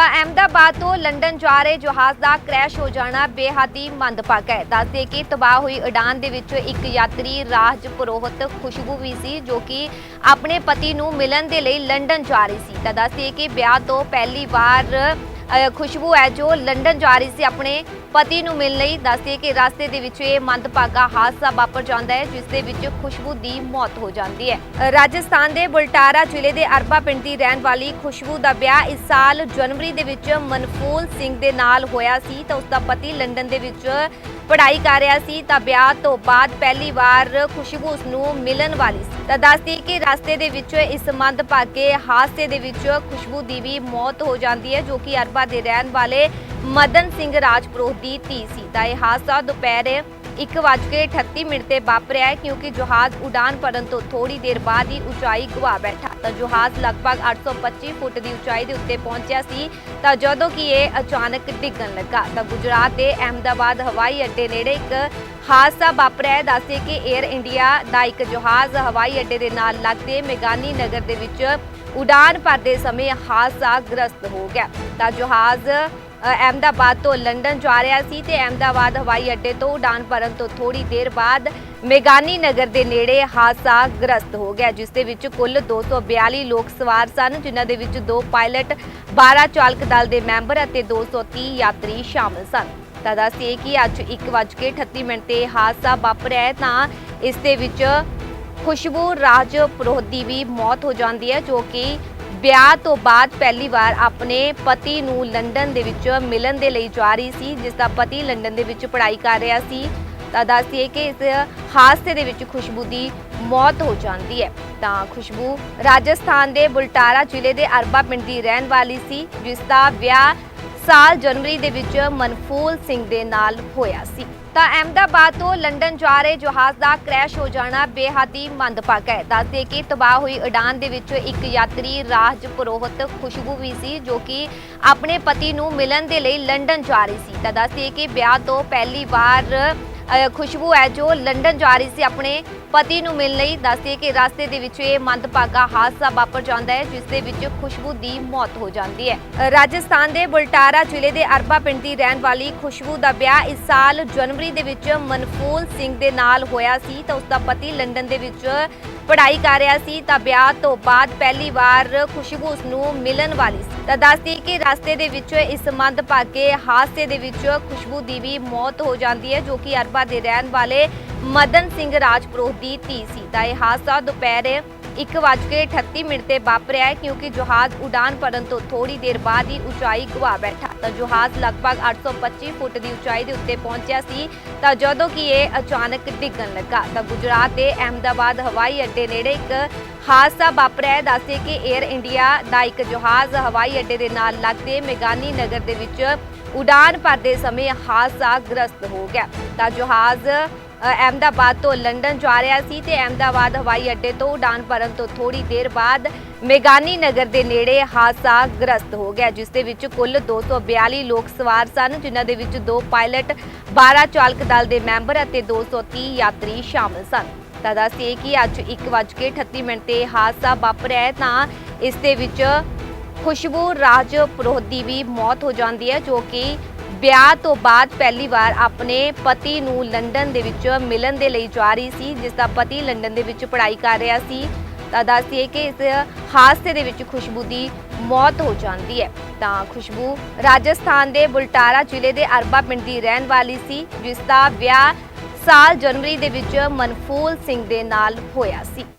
ਤਾਂ ਅਹਿਮਦਾਬਾਦ ਤੋਂ ਲੰਡਨ ਜਾ ਰਹੇ ਜਹਾਜ਼ ਦਾ ਕ੍ਰੈਸ਼ ਹੋ ਜਾਣਾ ਬੇਹੱਦ ਹੀ ਮੰਦਭਾਗਾ ਹੈ। ਦੱਸਦੇ ਕਿ ਤਬਾਹ ਹੋਈ ਉਡਾਨ ਦੇ ਵਿੱਚ ਇੱਕ ਯਾਤਰੀ ਰਾਜ ਪੁਰੋਹਿਤ ਖੁਸ਼ਬੂ ਵੀ ਸੀ, ਜੋ ਕਿ ਆਪਣੇ ਪਤੀ ਨੂੰ ਮਿਲਣ ਦੇ ਲਈ ਲੰਡਨ ਜਾ ਰਹੀ ਸੀ। ਤਾਂ ਦੱਸਦੇ ਕਿ ਵਿਆਹ ਤੋਂ ਪਹਿਲੀ ਵਾਰ ਖੁਸ਼ਬੂ ਹੈ ਜੋ ਲੰਡਨ ਜਾ ਰਹੀ ਸੀ ਆਪਣੇ ਪਤੀ ਨੂੰ ਮਿਲਣ ਲਈ। ਦੱਸਦੇ ਕਿ ਰਸਤੇ ਦੇ ਵਿੱਚ ਇਹ ਮੰਦਭਾਗਾ ਹਾਦਸਾ ਵਾਪਰ ਜਾਂਦਾ ਹੈ, ਜਿਸ ਦੇ ਵਿੱਚ ਖੁਸ਼ਬੂ ਦੀ ਮੌਤ ਹੋ ਜਾਂਦੀ ਹੈ। ਰਾਜਸਥਾਨ ਦੇ ਬੁਲਟਾਰਾ ਜ਼ਿਲ੍ਹੇ ਦੇ ਅਰਬਾ ਪਿੰਡ ਦੀ ਰਹਿਣ ਵਾਲੀ ਖੁਸ਼ਬੂ ਦਾ ਵਿਆਹ ਇਸ ਸਾਲ ਜਨਵਰੀ ਦੇ ਵਿੱਚ ਮਨਫੂਲ ਸਿੰਘ ਦੇ ਨਾਲ ਹੋਇਆ ਸੀ ਤਾਂ ਉਸ ਦਾ ਪਤੀ ਲੰਡਨ ਦੇ ਵਿੱਚ ਪੜ੍ਹਾਈ ਕਰ ਰਿਹਾ ਸੀ। ਤਾਂ ਵਿਆਹ ਤੋਂ ਬਾਅਦ ਪਹਿਲੀ ਵਾਰ ਖੁਸ਼ਬੂ ਉਸ ਨੂੰ ਮਿਲਣ ਵਾਲੀ ਸੀ। ਤਾਂ ਦੱਸਦੀ ਕਿ ਰਸਤੇ ਦੇ ਵਿੱਚ ਇਸ ਮੰਦ ਮੰਦਭਾਗੇ ਹਾਦਸੇ ਦੇ ਵਿੱਚ ਖੁਸ਼ਬੂ ਦੀ ਵੀ ਮੌਤ ਹੋ ਜਾਂਦੀ ਹੈ, ਜੋ ਕਿ ਅਰਬਾ ਦੇ ਰਹਿਣ ਵਾਲੇ ਮਦਨ ਸਿੰਘ ਰਾਜਪੁਰੋਹ ਦੀ ਧੀ ਸੀ। ਤਾਂ ਇਹ ਹਾਦਸਾ ਦੁਪਹਿਰ 1:38 ਮਿੰਟ ਤੇ ਵਾਪਰਿਆ ਹੈ ਕਿਉਂਕਿ ਜਹਾਜ਼ ਉਡਾਨ ਭਰਨ ਤੋਂ ਥੋੜੀ ਦੇਰ ਬਾਅਦ ਹੀ ਉਚਾਈ ਗਵਾ ਬੈਠਾ। ਤਾਂ ਜਹਾਜ਼ ਲਗਭਗ 825 ਫੁੱਟ ਦੀ ਉਚਾਈ ਦੇ ਉੱਤੇ ਪਹੁੰਚਿਆ ਸੀ, ਤਾਂ ਜਦੋਂ ਕਿ ਇਹ ਅਚਾਨਕ ਡਿੱਗਣ ਲੱਗਾ। ਤਾਂ ਗੁਜਰਾਤ ਦੇ ਅਹਿਮਦਾਬਾਦ ਹਵਾਈ ਅੱਡੇ ਨੇੜੇ ਇੱਕ ਹਾਦਸਾ ਵਾਪਰਿਆ ਹੈ। ਦੱਸਦੇ ਕਿ 에ਅਰ ਇੰਡੀਆ ਦਾ ਇੱਕ ਜਹਾਜ਼ ਹਵਾਈ ਅੱਡੇ ਦੇ ਨਾਲ ਲੱਗਦੇ ਮੇਗਾਨੀ ਨਗਰ ਦੇ ਵਿੱਚ ਉਡਾਨ ਭਰਦੇ ਸਮੇਂ ਹਾਦਸਾ ਗ੍ਰਸਤ ਹੋ ਗਿਆ। ਤਾਂ ਜਹਾਜ਼ ਅਹਿਮਦਾਬਾਦ ਤੋਂ ਲੰਡਨ ਜਾ ਰਿਹਾ ਸੀ ਤੇ ਅਹਿਮਦਾਬਾਦ ਹਵਾਈ ਅੱਡੇ ਤੋਂ ਉਡਾਨ ਭਰਨ ਤੋਂ ਥੋੜੀ ਦੇਰ ਬਾਅਦ ਮੇਗਾਨੀ ਨਗਰ ਦੇ ਨੇੜੇ ਹਾਦਸਾ ਗ੍ਰਸਤ ਹੋ ਗਿਆ, ਜਿਸ ਦੇ ਵਿੱਚ ਕੁੱਲ 242 ਲੋਕ ਸਵਾਰ ਸਨ, ਜਿਨ੍ਹਾਂ ਦੇ ਵਿੱਚ ਦੋ ਪਾਇਲਟ 12 ਚਾਲਕ ਦਲ ਦੇ ਮੈਂਬਰ ਅਤੇ 230 ਯਾਤਰੀ ਸ਼ਾਮਲ ਸਨ। ਤਾਂ ਦੱਸਦੇ ਕਿ ਅੱਜ 1:38 ਮਿੰਟ ਤੇ ਹਾਦਸਾ ਵਾਪਰਿਆ ਹੈ, ਤਾਂ ਇਸ ਦੇ ਵਿੱਚ ਖੁਸ਼ਬੂ ਰਾਜ ਪੁਰੋਹਿਤ ਦੀ ਵੀ ਮੌਤ ਹੋ ਜਾਂਦੀ ਹੈ, ਜੋ ਕਿ ਵਿਆਹ ਤੋਂ ਬਾਅਦ ਪਹਿਲੀ ਵਾਰ ਆਪਣੇ ਪਤੀ ਨੂੰ ਲੰਡਨ ਦੇ ਵਿੱਚ ਮਿਲਣ ਦੇ ਲਈ ਜਾ ਰਹੀ ਸੀ, ਜਿਸ ਦਾ ਪਤੀ ਲੰਡਨ ਦੇ ਵਿੱਚ ਪੜ੍ਹਾਈ ਕਰ ਰਿਹਾ ਸੀ। ਤਾਂ ਦੱਸਦੀਏ ਕਿ ਇਸ ਹਾਦਸੇ ਦੇ ਵਿੱਚ ਖੁਸ਼ਬੂ ਦੀ ਮੌਤ ਹੋ ਜਾਂਦੀ ਹੈ। ਤਾਂ ਖੁਸ਼ਬੂ ਰਾਜਸਥਾਨ ਦੇ ਬੁਲਟਾਰਾ ਜ਼ਿਲ੍ਹੇ ਦੇ ਅਰਬਾ ਪਿੰਡ ਦੀ ਰਹਿਣ ਵਾਲੀ ਸੀ, ਜਿਸ ਦਾ ਵਿਆਹ ਸਾਲ ਜਨਵਰੀ ਦੇ ਵਿੱਚ ਮਨਫੂਲ ਸਿੰਘ ਦੇ ਨਾਲ ਹੋਇਆ ਸੀ। ਤਾਂ ਅਹਿਮਦਾਬਾਦ ਤੋਂ ਲੰਡਨ ਜਾ ਰਹੇ ਜਹਾਜ਼ ਦਾ ਕ੍ਰੈਸ਼ ਹੋ ਜਾਣਾ ਬੇਹੱਦ ਹੀ ਮੰਦਭਾਗ ਹੈ। ਦੱਸਦੇ ਕਿ ਤਬਾਹ ਹੋਈ ਉਡਾਨ ਦੇ ਵਿੱਚ ਇੱਕ ਯਾਤਰੀ ਰਾਜ ਪੁਰੋਹਿਤ ਖੁਸ਼ਬੂ ਵੀ ਸੀ, ਜੋ ਕਿ ਆਪਣੇ ਪਤੀ ਨੂੰ ਮਿਲਣ ਦੇ ਲਈ ਲੰਡਨ ਜਾ ਰਹੀ ਸੀ। ਤਾਂ ਦੱਸਦੇ ਕਿ ਵਿਆਹ ਤੋਂ ਪਹਿਲੀ ਵਾਰ ਖੁਸ਼ਬੂ ਹੈ ਜੋ ਲੰਡਨ ਜਾ ਰਹੀ ਸੀ ਆਪਣੇ ਪਤੀ ਨੂੰ ਮਿਲਣ ਲਈ। ਦੱਸਦੇ ਕਿ ਰਸਤੇ ਦੇ ਵਿੱਚ ਇਹ ਮੰਦਭਾਗਾ ਹਾਦਸਾ ਵਾਪਰ ਜਾਂਦਾ ਹੈ, ਜਿਸ ਦੇ ਵਿੱਚ ਖੁਸ਼ਬੂ ਦੀ ਮੌਤ ਹੋ ਜਾਂਦੀ ਹੈ। ਰਾਜਸਥਾਨ ਦੇ ਬੁਲਟਾਰਾ ਜ਼ਿਲ੍ਹੇ ਦੇ ਅਰਬਾ ਪਿੰਡ ਦੀ ਰਹਿਣ ਵਾਲੀ ਖੁਸ਼ਬੂ ਦਾ ਵਿਆਹ ਇਸ ਸਾਲ ਜਨਵਰੀ ਦੇ ਵਿੱਚ ਮਨਫੂਲ ਸਿੰਘ ਦੇ ਨਾਲ ਹੋਇਆ ਸੀ ਤਾਂ ਉਸ ਦਾ ਪਤੀ ਲੰਡਨ ਦੇ ਵਿੱਚ ਪੜ੍ਹਾਈ ਕਰ ਰਿਹਾ ਸੀ ਤਾਂ ਵਿਆਹ ਤੋਂ ਬਾਅਦ ਪਹਿਲੀ ਵਾਰ ਖੁਸ਼ਬੂ ਉਸ ਨੂੰ ਮਿਲਣ ਵਾਲੀ ਸੀ। ਤਾਂ ਦੱਸਦੀ ਕਿ ਰਸਤੇ ਦੇ ਵਿੱਚ ਇਸ ਮੰਦਭਾਗੇ ਹਾਦਸੇ ਦੇ ਵਿੱਚ ਖੁਸ਼ਬੂ ਦੀ ਵੀ ਮੌਤ ਹੋ ਜਾਂਦੀ ਹੈ, ਜੋ ਕਿ ਅਰਬਾ ਦੇ ਰਹਿਣ ਵਾਲੇ ਮਦਨ ਸਿੰਘ ਰਾਜਪੁਰੋਹ ਦੀ ਧੀ ਸੀ। ਤਾਂ ਇਹ ਹਾਦਸਾ ਦੁਪਹਿਰ 1:38 ਮਿੰਟ ਤੇ ਵਾਪਰਿਆ ਹੈ ਕਿਉਂਕਿ ਜਹਾਜ਼ ਉਡਾਨ ਭਰਨ ਤੋਂ ਥੋੜੀ ਦੇਰ ਬਾਅਦ ਹੀ ਉਚਾਈ ਗਵਾ ਬੈਠਾ। ਤਾਂ ਜਹਾਜ਼ ਲਗਭਗ 825 ਫੁੱਟ ਦੀ ਉਚਾਈ ਦੇ ਉੱਤੇ ਪਹੁੰਚਿਆ ਸੀ। ਤਾਂ ਜਦੋਂ ਕਿ ਇਹ ਅਚਾਨਕ ਡਿੱਗਣ ਲੱਗਾ। ਤਾਂ ਗੁਜਰਾਤ ਦੇ ਅਹਿਮਦਾਬਾਦ ਹਵਾਈ ਅੱਡੇ ਨੇੜੇ ਇੱਕ ਹਾਦਸਾ ਵਾਪਰਿਆ ਹੈ। ਦੱਸਦੇ ਕਿ 에ਅਰ ਇੰਡੀਆ ਦਾ ਇੱਕ ਜਹਾਜ਼ ਹਵਾਈ ਅੱਡੇ ਦੇ ਨਾਲ ਲੱਗਦੇ ਮੇਗਾਨੀ ਨਗਰ ਦੇ ਵਿੱਚ ਉਡਾਨ ਭਰਦੇ ਸਮੇਂ ਹਾਦਸਾ ਗ੍ਰਸਤ ਹੋ ਗਿਆ। ਤਾਂ ਜਹਾਜ਼ ਅਹਿਮਦਾਬਾਦ ਤੋਂ ਲੰਡਨ ਜਾ ਰਿਹਾ ਸੀ ਤੇ ਅਹਿਮਦਾਬਾਦ ਹਵਾਈ ਅੱਡੇ ਤੋਂ ਉਡਾਨ ਭਰਨ ਤੋਂ ਥੋੜੀ ਦੇਰ ਬਾਅਦ ਮੇਗਾਨੀ ਨਗਰ ਦੇ ਨੇੜੇ ਹਾਦਸਾ ਗ੍ਰਸਤ ਹੋ ਗਿਆ, ਜਿਸ ਦੇ ਵਿੱਚ ਕੁੱਲ 242 ਲੋਕ ਸਵਾਰ ਸਨ, ਜਿਨ੍ਹਾਂ ਦੇ ਵਿੱਚ ਦੋ ਪਾਇਲਟ 12 ਚਾਲਕ ਦਲ ਦੇ ਮੈਂਬਰ ਅਤੇ 230 ਯਾਤਰੀ ਸ਼ਾਮਲ ਸਨ। ਤਾਂ ਦੱਸਦੇ ਕਿ ਅੱਜ 1:38 ਮਿੰਟ ਤੇ ਹਾਦਸਾ ਵਾਪਰਿਆ ਤਾਂ ਇਸ ਦੇ ਵਿੱਚ ਖੁਸ਼ਬੂ ਰਾਜ ਪੁਰੋਹਿਤ ਦੀ ਵੀ ਮੌਤ ਹੋ ਜਾਂਦੀ ਹੈ, ਜੋ ਕਿ ਵਿਆਹ ਤੋਂ ਬਾਅਦ ਪਹਿਲੀ ਵਾਰ ਆਪਣੇ ਪਤੀ ਨੂੰ ਲੰਡਨ ਦੇ ਵਿੱਚ ਮਿਲਣ ਦੇ ਲਈ ਜਾ ਰਹੀ ਸੀ, ਜਿਸ ਦਾ ਪਤੀ ਲੰਡਨ ਦੇ ਵਿੱਚ ਪੜ੍ਹਾਈ ਕਰ ਰਿਹਾ ਸੀ। ਤਾਂ ਦੱਸਦੀਏ ਕਿ ਇਸ ਹਾਦਸੇ ਦੇ ਵਿੱਚ ਖੁਸ਼ਬੂ ਦੀ ਮੌਤ ਹੋ ਜਾਂਦੀ ਹੈ। ਤਾਂ ਖੁਸ਼ਬੂ ਰਾਜਸਥਾਨ ਦੇ ਬੁਲਟਾਰਾ ਜ਼ਿਲ੍ਹੇ ਦੇ ਅਰਬਾ ਪਿੰਡ ਦੀ ਰਹਿਣ ਵਾਲੀ ਸੀ, ਜਿਸ ਦਾ ਵਿਆਹ ਸਾਲ ਜਨਵਰੀ ਦੇ ਵਿੱਚ ਮਨਫੂਲ ਸਿੰਘ ਦੇ ਨਾਲ ਹੋਇਆ ਸੀ।